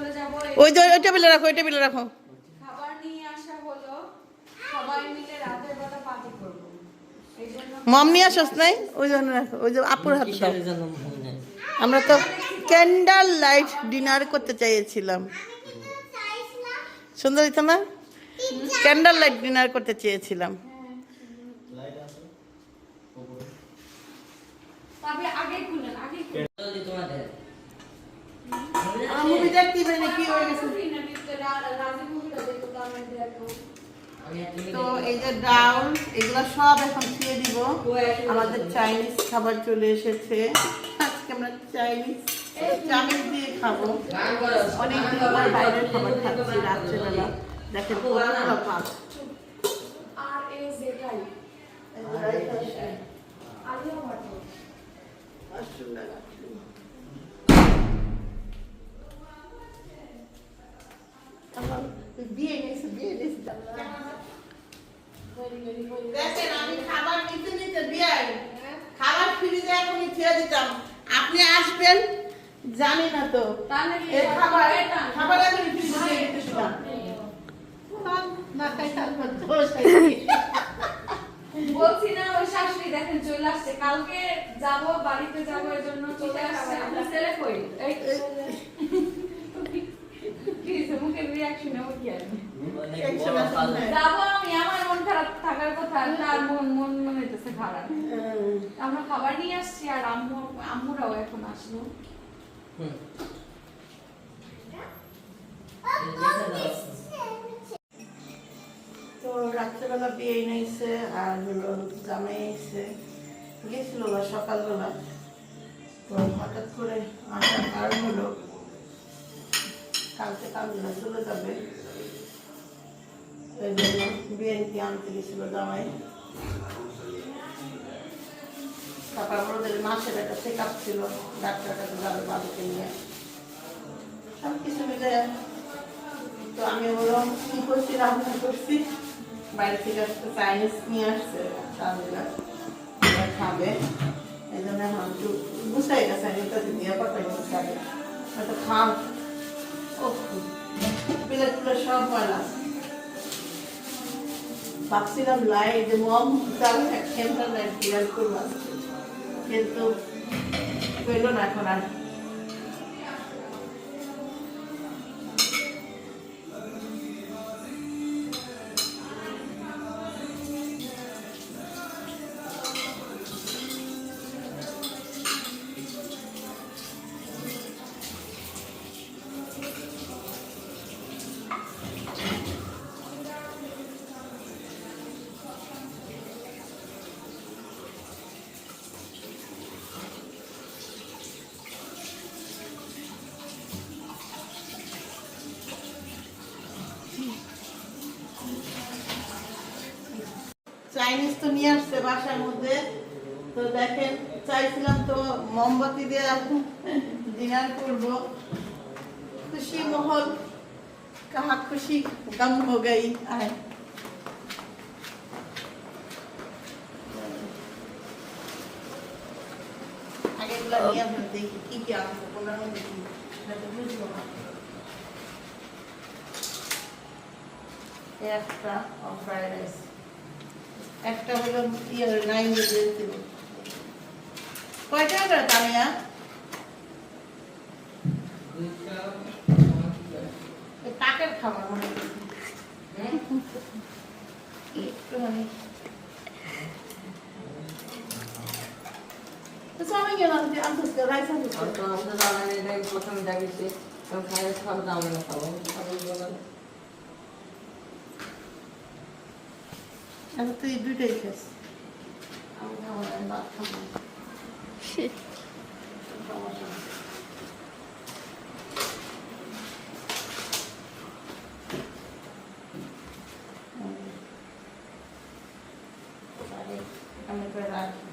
চলে যাব ওই যে ওই টেবিলে রাখো ওই টেবিলে রাখো। খাবার নিয়ে আসা হলো। সবাই মিলে রাতের বেলা পার্টি করব। মম নিয়ে আসস নাই? ওই জন্য রাখো ওই যে আপুর হাতে দাও। আমরা তো ক্যান্ডেল লাইট ডিনার করতে চেয়েছিলাম সুন্দর হইতো না ক্যান্ডেল লাইট ডিনার করতে চেয়েছিলাম। তবে আগে খুলেন আগে খুলেন যদি তোমাদের মুভি দেখতে পারি কি হয়ে গেছে রাজি মুভিটা দেখো তো আমি দেখো আমি আর তুমি তো এই যে ডাউল এগুলো সব এখন খেয়ে দিব। আমাদের চাইনিজ খাবার চলে এসেছে। আজকে আমরা চাইনিজ চাইনিজ দিয়ে খাব। অনেক দিন পর বাইরের খাবার খাচ্ছি রাত্রেবেলা। দেখেন কতটা পাক এ জেডাই আলিয়া ভাট বিয়ে নিয়েছে বিয়ে নিয়েছে দেখেন আমি খাবার নিতে নিতে বিয়াই খাবার ফ্রিজে এখনই ছেড়ে দিতাম আপনি আসবেন জানি না তো তাহলে কি এই খাবার এটা? খাবার আমি ফ্রিজে ছেড়ে দিতেছিলাম না খাই তারপর তো বলছি না ওই শাশুড়ি দেখেন চলে আসছে কালকে যাব বাড়িতে যাব এর জন্য চলে আসছে। আপনার ছেলে কই এই কি মুখের রিয়াকশন এমন কি আর? অনেক বড় ফাল যাব আমি আমার মন খারাপ থাকার কথা তার মন মন মনে হইতেছে খারাপ। আমরা খাবার নিয়ে আসছি আর আম্মু আম্মুরাও এখন আসলো। তো রাত্রেবেলা বিয়ে নিয়েছে আর হলো জামাই এসে গেছিল বা সকালবেলা। তো হঠাৎ করে আসার কারণ হলো, কালকে কালবেলা চলে যাবে। এই জন্য বিএনপি আনতে গেছিল জামাই। তারপর ওদের মাসের একটা চেক আপ ছিল ডাক্তার কাছে যাবে বাবুকে নিয়ে। সব কিছু মিলে তো আমি বললাম, কি করছি রান্না করছি? বাইরে থেকে আসতে চাইনিজ নিয়ে আসছে রান্না একটু ভাবছিলাম লাইট মম তাহলে ক্যামেরা লাইট ক্লিয়ার করব কিন্তু পেল না এখন আর। নিয়ে আসছে বাসার মধ্যে। তো দেখেন চাইছিলাম তো মোমবাতি দিয়ে ডিনার করব। খুশি মহল কাহা খুশি গম হো গই আয়। আগে নিয়ে আসবেন দেখি কি কি সেটা তো বুঝব না। একটা ফ্রাইড রাইস। একটা হলো ইয়ে নাইন দিয়েছিল কয়টা করে তামিয়া পাকের খাবার মনে একটুখানি। তো সবাই গেলাম যে আনতে রাইস আমি প্রথমে আমি খাই খাব দাম খাব খাব বলেন আমি তুই দুইটাই খাস আমি খাব না, আমি ভাত খাব না। সমস্যা নেই। হুম। আরে, আমি তো রাখি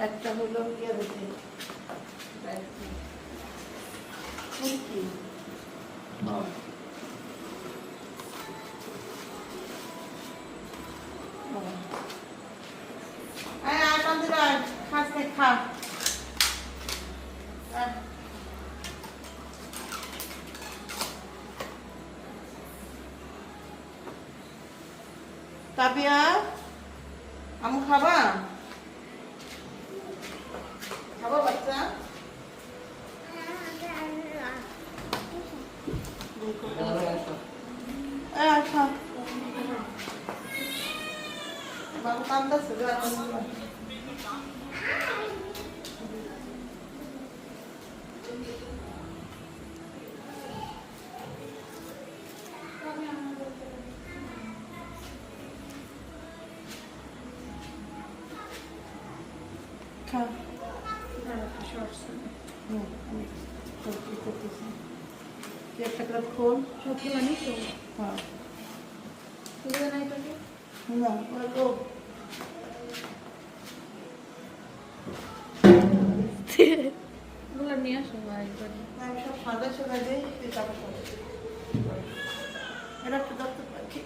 একটা হলো ইয়ে দেখি খা তাবিয়া আম খাবা? খাবা বাচ্চা? আচ্ছা। বাবু কান্দাছে একটা করে খোল সত্যি মানে তো হ্যাঁ তুলে নাই তোকে না ওরা ওগুলো নিয়ে আসো আমি সব সাদা সাদা তুই তারপর। এটা একটু দত্তক পাখি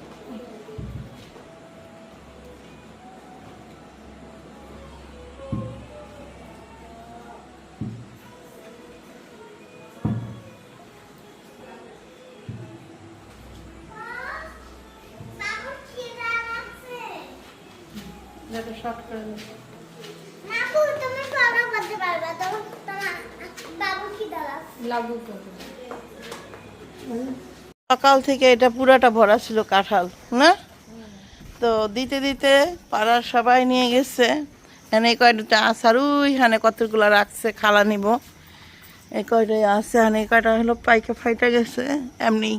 এটা শর্ট করে করতে সকাল থেকে এটা পুরাটা ভরা ছিল কাঁঠাল না? তো দিতে দিতে পাড়ার সবাই নিয়ে গেছে। এখানে এই কয়টা আসার ওইখানে কতগুলো রাখছে খালা নিব। এই কয়টাই আছে এখানে এই কয়টা হলো পাইকা ফাইটা গেছে এমনি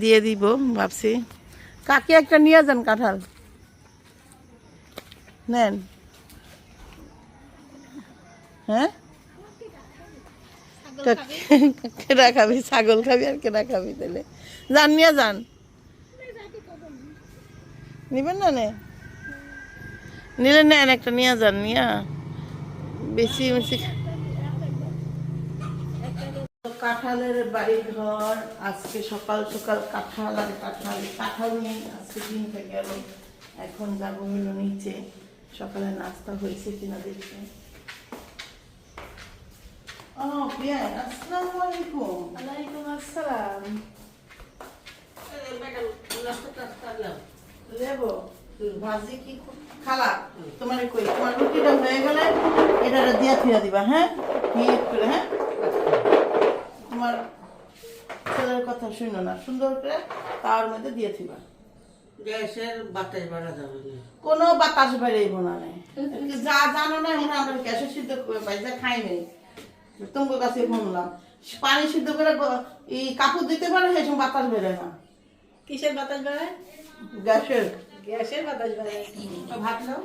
দিয়ে দিব ভাবছি। কাকি একটা নিয়ে যান কাঁঠাল। নেন। হ্যাঁ? কেনা খাবি? ছাগল খাবি আর কেনা খাবি তাহলে যান নিয়ে যান। নিবেন না নে? নিলে নেন একটা নিয়ে যান নিয়া। বেশি বেশি কাঁঠালের বাড়ি ঘর আজকে সকাল সকাল কাঁঠাল আর কাঁঠাল। কাঁঠাল নিয়ে আজকে দিন থেকে গেল এখন যাব হলো নিচে। সকালে নাস্তা হয়েছে কিনা দেখতে ও প্রিয়া আসসালামু আলাইকুম। ওয়ালাইকুম আসসালাম। লেবো ভাজি কি খালা? তোমার কই? তোমার রুটিটা হয়ে গেলে এটা দিয়া দিবা হ্যাঁ? করে হ্যাঁ? তোমার ছেলের কথা শুনো না সুন্দর করে তার মধ্যে দিয়ে দিবা গ্যাসের বাতাস বাড়া যাবে না। কোনো বাতাস বেড়াইব না। যা জানো না এখন আমরা গ্যাসে সিদ্ধ করে পাইছে খাই নাই। তোমার কাছে শুনলাম পানি সিদ্ধ করে এই কাপড় দিতে পারে সেই সময় বাতাস বেরোয় না। কিসের বাতাস বেড়ায় গ্যাসের। গ্যাসের বাতাস বেড়ায় ভাত নাও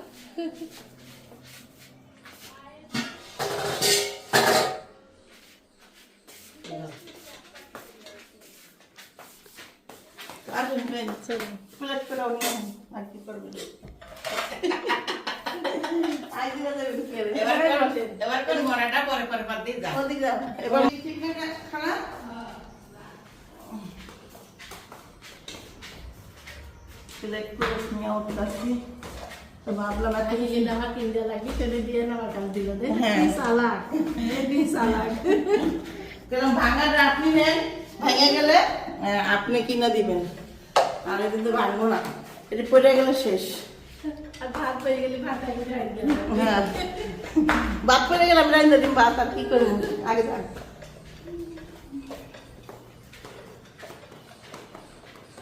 আর নেন প্লেট করে নিয়ে। আর কি করবে ভাবলাম কিনতে সেটা দিয়ে কাজ দিল কেন আপনি নেন? ভেঙে গেলে আপনি কিনা দিবেন। আমি কিন্তু ভাঙবো না। এটি পড়ে গেলে শেষ। আর ভাত পেয়ে গেলে ভাত হ্যাঁ। ভাত পড়ে গেলে দিন ভাত আর কি করব? আগে থাক।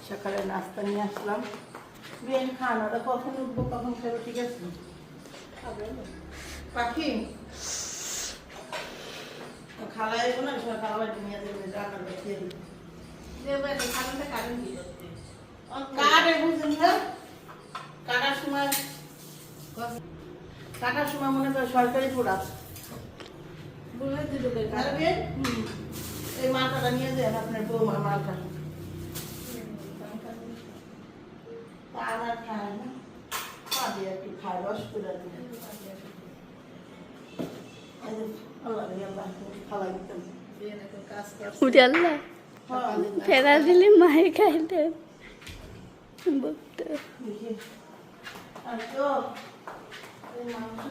সকালে নাস্তা নিয়ে আসলাম। খান ওটা কখন উঠবো কখন খাব ঠিক আছে? পাখি? খালা এগো না খাওয়া নিয়ে দেবে রান্না দিবে দেবে খানাটা কারণ কি কাটে বুঝলেন না কাটার সময় কাটার সময় মনে করে সরকারি প্রোডাক্ট বলে এই মাথাটা নিয়ে যান আপনার বৌমার মাথা। আর খায় না। পা একটু খায় রস করে দিয়ে এই যে, আল্লাহ আল্লাহ খাওয়াই দিতাম উঠে আল্লাহ। ফেরা দিলে মায়ের খাইতে। বকতে দেখি আর তো এই মাংস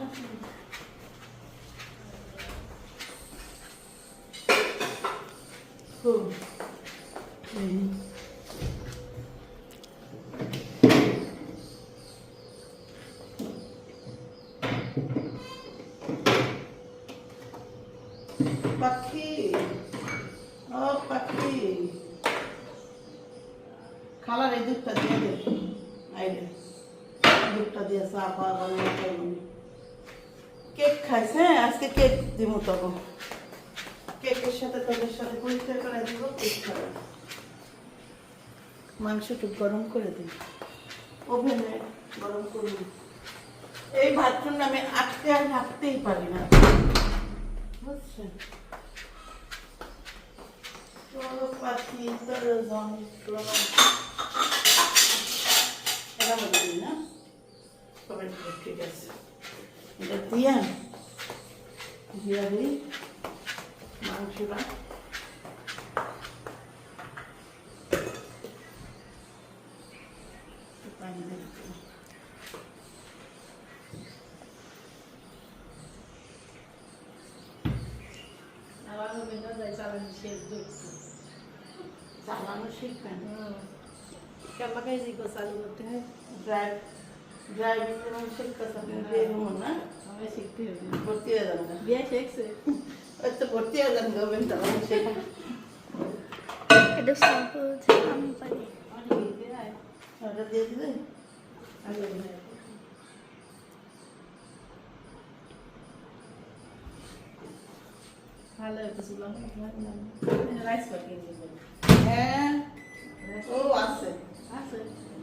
কেক খাইছ হ্যাঁ? আজকে কেক দিব তখন কেকের সাথে তোদের সাথে পরিচয় করে দিব, কেক খাবে। গরম করে দিই। ওভেনে গরম করে দিই। এই বাথরুম আমি আটকে আর রাখতেই পারি না। বুঝছেন? পাখি তোর যন্ত্রণা না? ঠিক আছে এটা দিয়া দিয়া দিই মাংসটা চালানি শিখবেন কেমন কাজ করতে হয় ড্রাইভ ড্রাইভিং যেমন শিখতেছে বিয়ে হব না। আমায় শিখতে হবে। ভর্তি হয়ে যাবেন না। বিয়ে শিখছে। ওই তো ভর্তি হয়ে যাবেন গভর্নমেন্ট চালানো শেখা এটা সহজ আমি পারি। অনেক দিতে হয় ওটা দিয়ে দিলে আগে ভালো একটা রাইস পাঠিয়ে হ্যাঁ। ও আছে। আছে।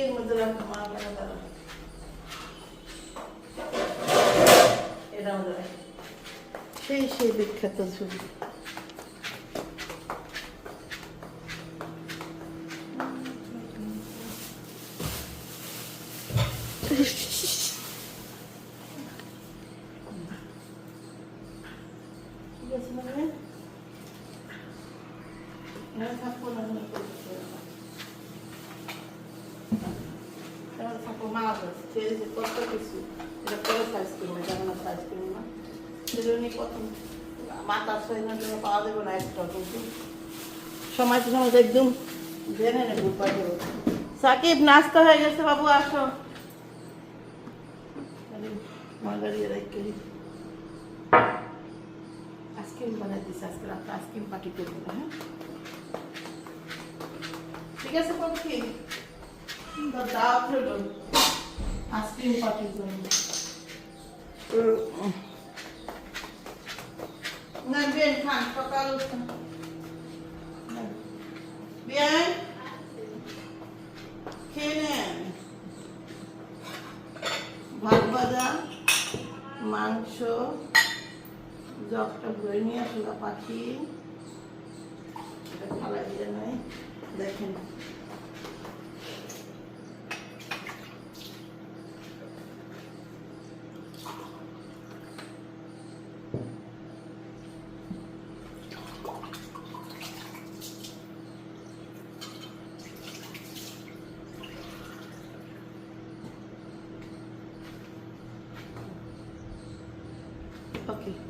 20 gram margara da Edan da. Şey şey bir katı. চেয়েছে কত কিছু এটা পরে সাইজ করব এটা সাইজ করব না সেজন্য প্রথম মাথা সৈন্য জন্য পাওয়া যাবে না একটা কিন্তু সময় সময় একদম জেনে নেব পাঠিয়ে সাকিব নাস্তা হয়ে গেছে বাবু আসো আইসক্রিম বানাই দিছি আজকে রাত্রে আইসক্রিম পার্টি করব হ্যাঁ ঠিক আছে পক্ষী হলো আইসক্রিম পার্টির জন্য না বেন খেয়ে নেন। ভাত ভাজা, মাংস, জগটা ভরে নিয়ে আসলো পাখি। Okay.